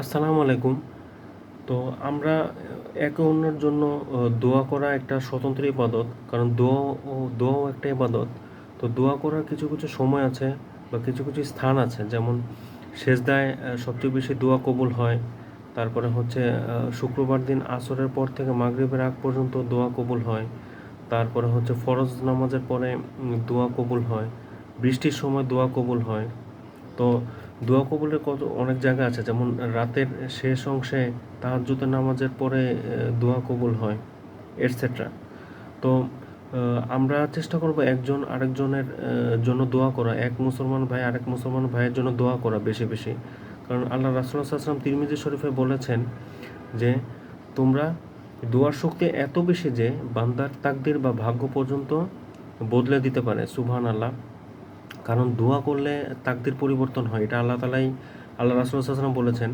আসসালামু আলাইকুম। তো আমরা একে অন্যের জন্য দোয়া করা একটা স্বতন্ত্র ইবাদত, কারণ দোয়া ও, দোয়াও একটা ইবাদত। তো দোয়া করার কিছু কিছু সময় আছে বা কিছু কিছু স্থান আছে। যেমন সেজদায় সবচেয়ে বেশি দোয়া কবুল হয়। তারপরে হচ্ছে শুক্রবার দিন আসরের পর থেকে মাগরিবের আগ পর্যন্ত দোয়া কবুল হয়। তারপরে হচ্ছে ফরজ নামাজের পরে দোয়া কবুল হয়। বৃষ্টির সময় দোয়া কবুল হয়। তো দোয়া কবুলের কত অনেক জায়গা আছে, যেমন রাতের শেষ অংশে তাহাজ্জুদের নামাজের পরে দোয়া কবুল হয় এটসেট্রা তো আমরা চেষ্টা করব একজন আরেকজনের জন্য দোয়া করা, এক মুসলমান ভাই আরেক মুসলমান ভাইয়ের জন্য দোয়া করা বেশি বেশি। কারণ আল্লাহ রাসুল্লাহ আসলাম তিরমিজি শরীফে বলেছেন যে, তোমরা দোয়ার শক্তি এত বেশি যে, বান্দার তাকদির বা ভাগ্য পর্যন্ত বদলে দিতে পারে সুবহান আল্লাহ কারণ দোয়া করলে তাকদির পরিবর্তন হয়, এটা আল্লাহ তালাই, আল্লাহ রাসুলাম বলেছেন।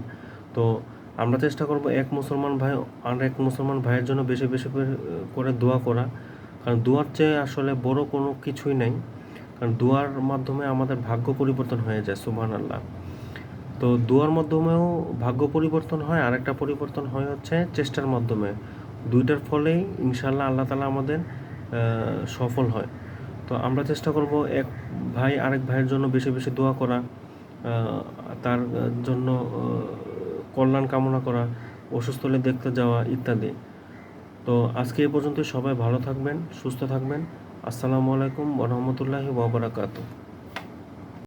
তো আমরা চেষ্টা করব এক মুসলমান ভাই, আর এক মুসলমান ভাইয়ের জন্য বেশি বেশি করে- দোয়া করা। কারণ দোয়ার চেয়ে আসলে বড় কোনো কিছুই নেই। কারণ দোয়ার মাধ্যমে আমাদের ভাগ্য পরিবর্তন হয়ে যায় সুবহান আল্লাহ তো দোয়ার মাধ্যমেও ভাগ্য পরিবর্তন হয়, আরেকটা পরিবর্তন হয় হচ্ছে চেষ্টার মাধ্যমে। দুইটার ফলেই ইনশাল্লাহ আল্লাহ তালা আমাদের সফল হয়। তো আমরা চেষ্টা করব এক ভাই, আরেক ভাইয়ের জন্য বেশি বেশি দোয়া করা তার জন্য কল্যাণ কামনা করা অসুস্থ হলে দেখতে যাওয়া ইত্যাদি। তো আজকে এ পর্যন্ত সবাই ভালো থাকবেন, সুস্থ থাকবেন। আসসালামু আলাইকুম ওরহমতুল্লাহি ওবরাকাতু